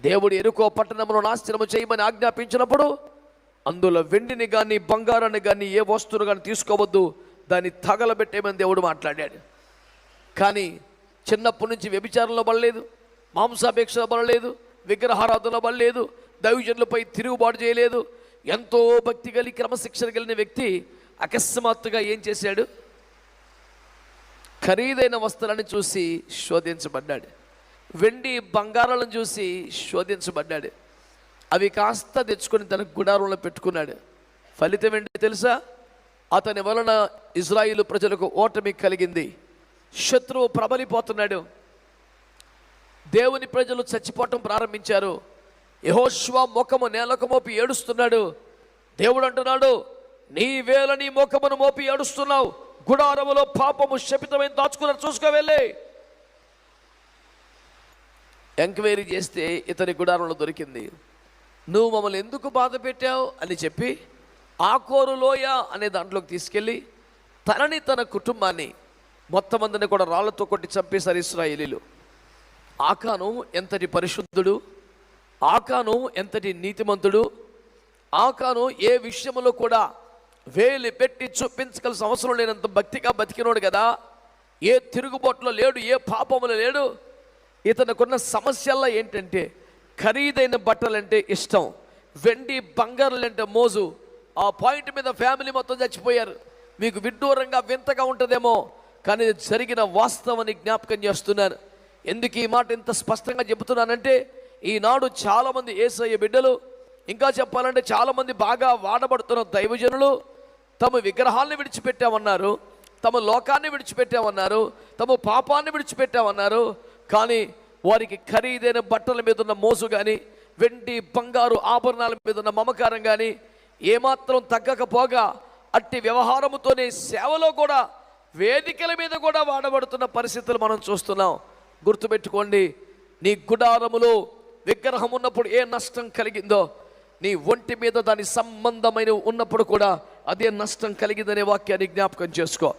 దేవుడు ఎరుకో పట్టణంలో నాశనము చేయమని ఆజ్ఞాపించినప్పుడు అందులో వెండిని కానీ బంగారాన్ని కానీ ఏ వస్తువును కానీ తీసుకోవద్దు. దాన్ని తగలబెట్టేమని దేవుడు మాట్లాడాడు. కానీ చిన్నప్పటి నుంచి వ్యభిచారంలో పడలేదు మాంసాపేక్షలో పడలేదు విగ్రహారాధనలో పడలేదు దైవజనులపై తిరుగుబాటు చేయలేదు. ఎంతో భక్తి కలిగి క్రమశిక్షణ కలిగిన వ్యక్తి అకస్మాత్తుగా ఏం చేశాడు? ఖరీదైన వస్తువులను చూసి శోధించబడ్డాడు. వెండి బంగారాలను చూసి శోధించబడ్డాడు. అవి కాస్త తెచ్చుకొని తన గుడారంలో పెట్టుకున్నాడు. ఫలితం ఏంటి తెలుసా? అతని వలన ఇజ్రాయిలు ప్రజలకు ఓటమి కలిగింది. శత్రువు ప్రబలిపోతున్నాడు. దేవుని ప్రజలు చచ్చిపోవటం ప్రారంభించారు. యహోశ్వ ముఖము నేలకు మోపి ఏడుస్తున్నాడు. దేవుడు అంటున్నాడు నీ వేల నీ ముఖమును మోపి ఏడుస్తున్నావు. గుడారములో పాపము శపితమైన దాచుకున్నారు చూసుకో వెళ్ళే. ఎంక్వైరీ చేస్తే ఇతని గుడారంలో దొరికింది. నువ్వు మమ్మల్ని ఎందుకు బాధ పెట్టావు? అని చెప్పి ఆకోరు లోయ అనే దాంట్లోకి తీసుకెళ్ళి తనని తన కుటుంబాన్ని మొత్తం అందరిని కూడా రాళ్ళతో కొట్టి చంపేశారు ఇస్రాయేలీలు. ఆకాను ఎంతటి పరిశుద్ధుడు ఆకాను ఎంతటి నీతిమంతుడు ఆకాను ఏ విషయంలో కూడా వేలి పెట్టి చూపించగలసిన అవసరం లేనంత భక్తిగా బతికినోడు కదా. ఏ తిరుగుబాటులో లేడు ఏ పాపములో లేడు ఇతనుకున్న సమస్యల్లో ఏంటంటే ఖరీదైన బట్టలంటే ఇష్టం వెండి బంగారులంటే మోజు. ఆ పాయింట్ మీద ఫ్యామిలీ మొత్తం చచ్చిపోయారు. మీకు విడ్డూరంగా వింతగా ఉంటుందేమో కానీ జరిగిన వాస్తవాన్ని జ్ఞాపకం చేస్తున్నాను ఎందుకు ఈ మాట ఇంత స్పష్టంగా చెబుతున్నానంటే ఈనాడు చాలామంది ఏసయ్య బిడ్డలు ఇంకా చెప్పాలంటే చాలామంది బాగా వాడబడుతున్న దైవజనులు తమ విగ్రహాలను విడిచిపెట్టామన్నారు తమ లోకాన్ని విడిచిపెట్టామన్నారు తమ పాపాన్ని విడిచిపెట్టామన్నారు కానీ వారికి ఖరీదైన బట్టల మీద ఉన్న మోసు కానీ వెండి బంగారు ఆభరణాల మీద ఉన్న మమకారం కానీ ఏమాత్రం తగ్గకపోగా అట్టి వ్యవహారముతోనే సేవలో కూడా వేదికల మీద కూడా వాడబడుతున్న పరిస్థితులు మనం చూస్తున్నాం. గుర్తుపెట్టుకోండి నీ గుడారములో విగ్రహం ఉన్నప్పుడు ఏ నష్టం కలిగిందో నీ ఒంటి మీద దాని సంబంధమైన ఉన్నప్పుడు కూడా అదే నష్టం కలిగిందనే వాక్యాన్ని జ్ఞాపకం చేసుకో.